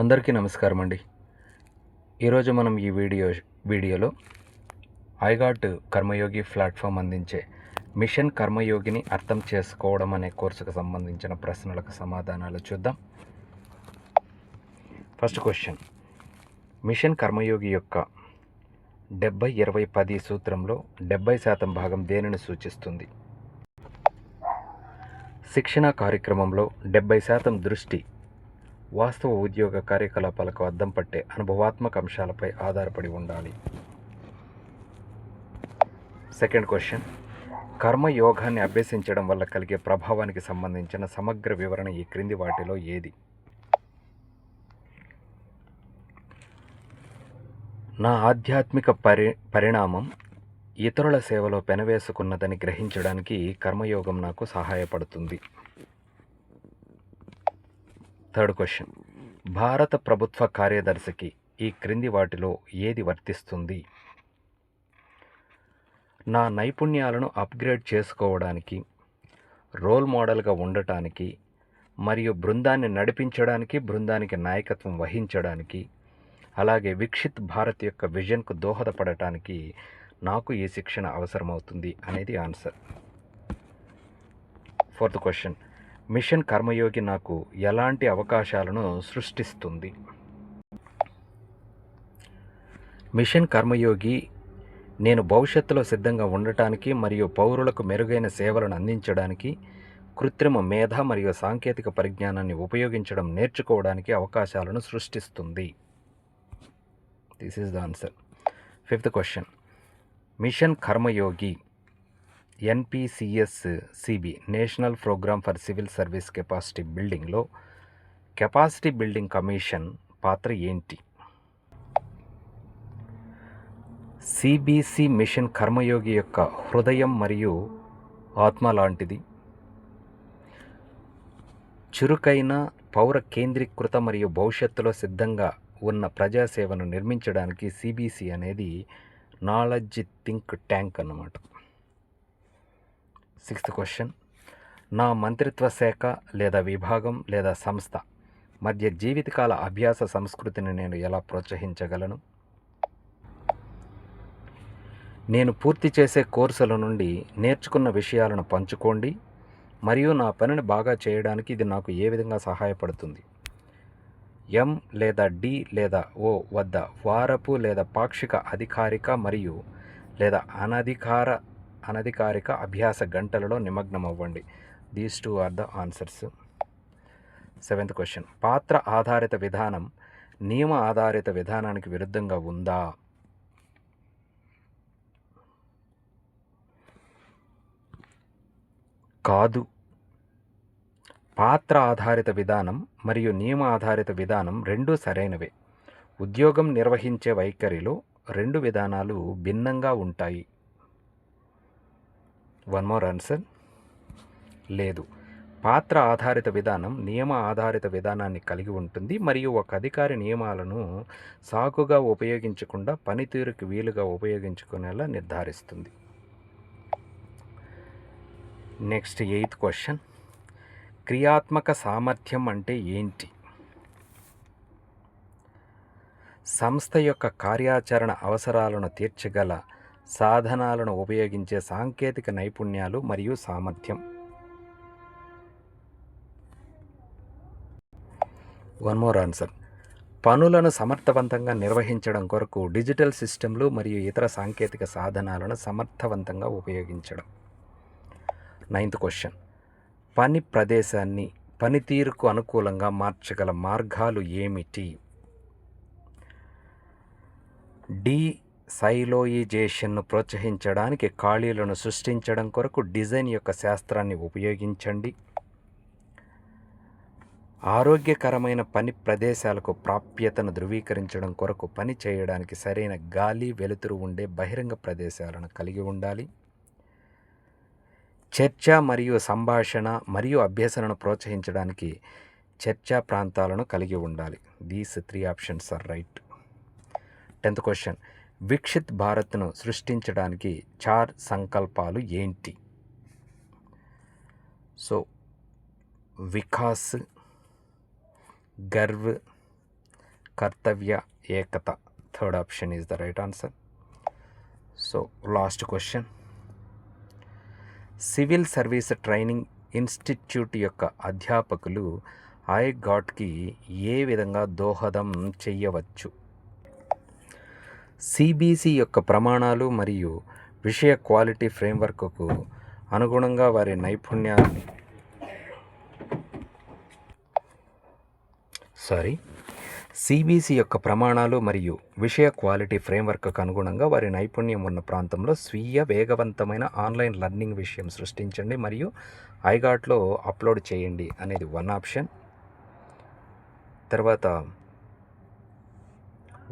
అందరికీ నమస్కారం అండి. ఈరోజు మనం ఈ వీడియో వీడియోలో ఐగాట్ కర్మయోగి ప్లాట్ఫామ్ అందించే మిషన్ కర్మయోగిని అర్థం చేసుకోవడం అనే కోర్సుకు సంబంధించిన ప్రశ్నలకు సమాధానాలు చూద్దాం. First question. మిషన్ కర్మయోగి యొక్క డెబ్బై ఇరవై పది సూత్రంలో డెబ్బై శాతం భాగం దేనిని సూచిస్తుంది? శిక్షణా కార్యక్రమంలో డెబ్బై శాతం దృష్టి వాస్తవ ఉద్యోగ కార్యకలాపాలకు అద్దం పట్టే అనుభవాత్మక అంశాలపై ఆధారపడి ఉండాలి. సెకండ్ క్వశ్చన్ కర్మయోగాన్ని అభ్యసించడం వల్ల కలిగే ప్రభావానికి సంబంధించిన సమగ్ర వివరణ ఈ క్రింది వాటిలో ఏది? నా ఆధ్యాత్మిక పరి పరిణామం ఇతరుల సేవలో పెనవేసుకున్నదని గ్రహించడానికి కర్మయోగం నాకు సహాయపడుతుంది. Third question. భారత ప్రభుత్వ కార్యదర్శికి ఈ క్రింది వాటిలో ఏది వర్తిస్తుంది? నా నైపుణ్యాలను అప్గ్రేడ్ చేసుకోవడానికి రోల్ మోడల్గా ఉండటానికి మరియు బృందాన్ని నడిపించడానికి బృందానికి నాయకత్వం వహించడానికి అలాగే విక్షిత్ భారత్ యొక్క విజన్కు దోహదపడటానికి నాకు ఈ శిక్షణ అవసరమవుతుంది అనేది answer. Fourth question. Mission Karmayogi నాకు ఎలాంటి అవకాశాలను సృష్టిస్తుంది? మిషన్ కర్మయోగి నేను భవిష్యత్తులో సిద్ధంగా ఉండటానికి మరియు పౌరులకు మెరుగైన సేవలను అందించడానికి కృత్రిమ మేధ మరియు సాంకేతిక పరిజ్ఞానాన్ని ఉపయోగించడం నేర్చుకోవడానికి అవకాశాలను సృష్టిస్తుంది. This is the answer fifth question mission Karmayogi N P C S C B national programme for civil service capacity బిల్డింగ్లో కెపాసిటీ బిల్డింగ్ కమిషన్ పాత్ర ఏంటి? సిబిసి మిషన్ కర్మయోగి యొక్క హృదయం మరియు ఆత్మ లాంటిది. చురుకైన పౌర కేంద్రీకృత మరియు భవిష్యత్తులో సిద్ధంగా ఉన్న ప్రజాసేవను నిర్మించడానికి సిబిసి అనేది నాలెడ్జ్ థింక్ ట్యాంక్ అన్నమాట. Sixth question. నా మంత్రిత్వ శాఖ లేదా విభాగం లేదా సంస్థ మధ్య జీవితకాల అభ్యాస సంస్కృతిని నేను ఎలా ప్రోత్సహించగలను? నేను పూర్తి చేసే కోర్సుల నుండి నేర్చుకున్న విషయాలను పంచుకోండి మరియు నా పనిని బాగా చేయడానికి ఇది నాకు ఏ విధంగా సహాయపడుతుంది? ఎం లేదా డి లేదా ఓ వద్ద వారపు లేదా పాక్షిక అధికారిక మరియు లేదా అనధికార అనధికారిక అభ్యాస గంటలలో నిమగ్నం అవ్వండి these two are the answers seventh question పాత్ర ఆధారిత విధానం నియమ ఆధారిత విధానానికి విరుద్ధంగా ఉందా? కాదు. పాత్ర ఆధారిత విధానం మరియు నియమ ఆధారిత విధానం రెండూ సరైనవే. ఉద్యోగం నిర్వహించే వైఖరిలో రెండు విధానాలు భిన్నంగా ఉంటాయి. వన్ మోర్ ఆన్సర్ లేదు. పాత్ర ఆధారిత విధానం నియమ ఆధారిత విధానాన్ని కలిగి ఉంటుంది. మరియు ఒక అధికారి నియమాలను సాకుగా ఉపయోగించకుండా పనితీరుకి వీలుగా ఉపయోగించుకునేలా నిర్ధారిస్తుంది. నెక్స్ట్ ఎయిత్ క్వశ్చన్ క్రియాత్మక సామర్థ్యం అంటే ఏంటి? సంస్థ యొక్క కార్యాచరణ అవసరాలను తీర్చగల సాధనాలను ఉపయోగించే సాంకేతిక నైపుణ్యాలు మరియు సామర్థ్యం. వన్ మోర్ ఆన్సర్ పనులను సమర్థవంతంగా నిర్వహించడం కొరకు డిజిటల్ సిస్టమ్లు మరియు ఇతర సాంకేతిక సాధనాలను సమర్థవంతంగా ఉపయోగించడం. నైన్త్ క్వశ్చన్ పని ప్రదేశాన్ని పనితీరుకు అనుకూలంగా మార్చగల మార్గాలు ఏమిటి? డి సైలోయిజేషన్ను ప్రోత్సహించడానికి ఖాళీలను సృష్టించడం కొరకు డిజైన్ యొక్క శాస్త్రాన్ని ఉపయోగించండి. ఆరోగ్యకరమైన పని ప్రదేశాలకు ప్రాప్యతను ధృవీకరించడం కొరకు పని చేయడానికి సరైన గాలి వెలుతురు ఉండే బహిరంగ ప్రదేశాలను కలిగి ఉండాలి. చర్చ మరియు సంభాషణ మరియు అభ్యసనను ప్రోత్సహించడానికి చర్చా ప్రాంతాలను కలిగి ఉండాలి. These three options are right tenth question Viksit భారత్ను సృష్టించడానికి చార్ సంకల్పాలు ఏంటి? సో వికాస్ గర్వ్ కర్తవ్య ఏకత. Third option is the right answer. So last question. Civil service training institute యొక్క అధ్యాపకులు ఐగాట్కి ఏ విధంగా దోహదం చేయవచ్చు సిబిసి యొక్క ప్రమాణాలు మరియు విషయ క్వాలిటీ ఫ్రేమ్వర్క్కు అనుగుణంగా వారి నైపుణ్యాన్ని సారీ సిబిసి యొక్క ప్రమాణాలు మరియు విషయ క్వాలిటీ ఫ్రేమ్వర్క్కు అనుగుణంగా వారి నైపుణ్యం ఉన్న ప్రాంతంలో స్వీయ వేగవంతమైన ఆన్లైన్ లెర్నింగ్ విషయం సృష్టించండి మరియు ఐగాట్లో అప్లోడ్ చేయండి అనేది వన్ ఆప్షన్. తర్వాత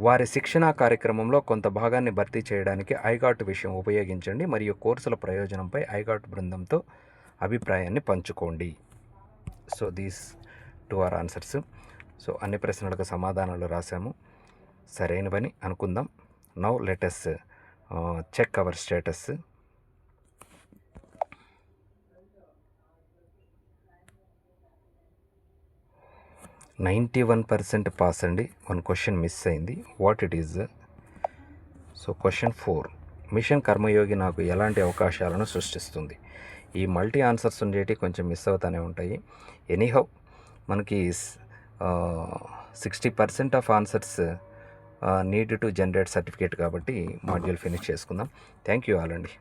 వారి శిక్షణా కార్యక్రమంలో కొంత భాగాన్ని భర్తీ చేయడానికి ఐగాట్ విషయం ఉపయోగించండి మరియు కోర్సుల ప్రయోజనంపై ఐగాట్ బృందంతో అభిప్రాయాన్ని పంచుకోండి. So these two are answers so అన్ని ప్రశ్నలకు సమాధానాలు రాసాము సరైనవని అనుకుందాం. Now let's check our status ninety one percent pass అండి. వన్ క్వశ్చన్ మిస్ అయింది. What it is? So question four. Mission Karmayogi నాకు ఎలాంటి అవకాశాలను సృష్టిస్తుంది? ఈ మల్టీ ఆన్సర్స్ ఉండేవి కొంచెం మిస్ అవుతూనే ఉంటాయి. ఎనీహౌ మనకి sixty percent of answers need to generate certificate కాబట్టి మాడ్యూల్ ఫినిష్ చేసుకుందాం. థ్యాంక్ యూ ఆల్ అండి.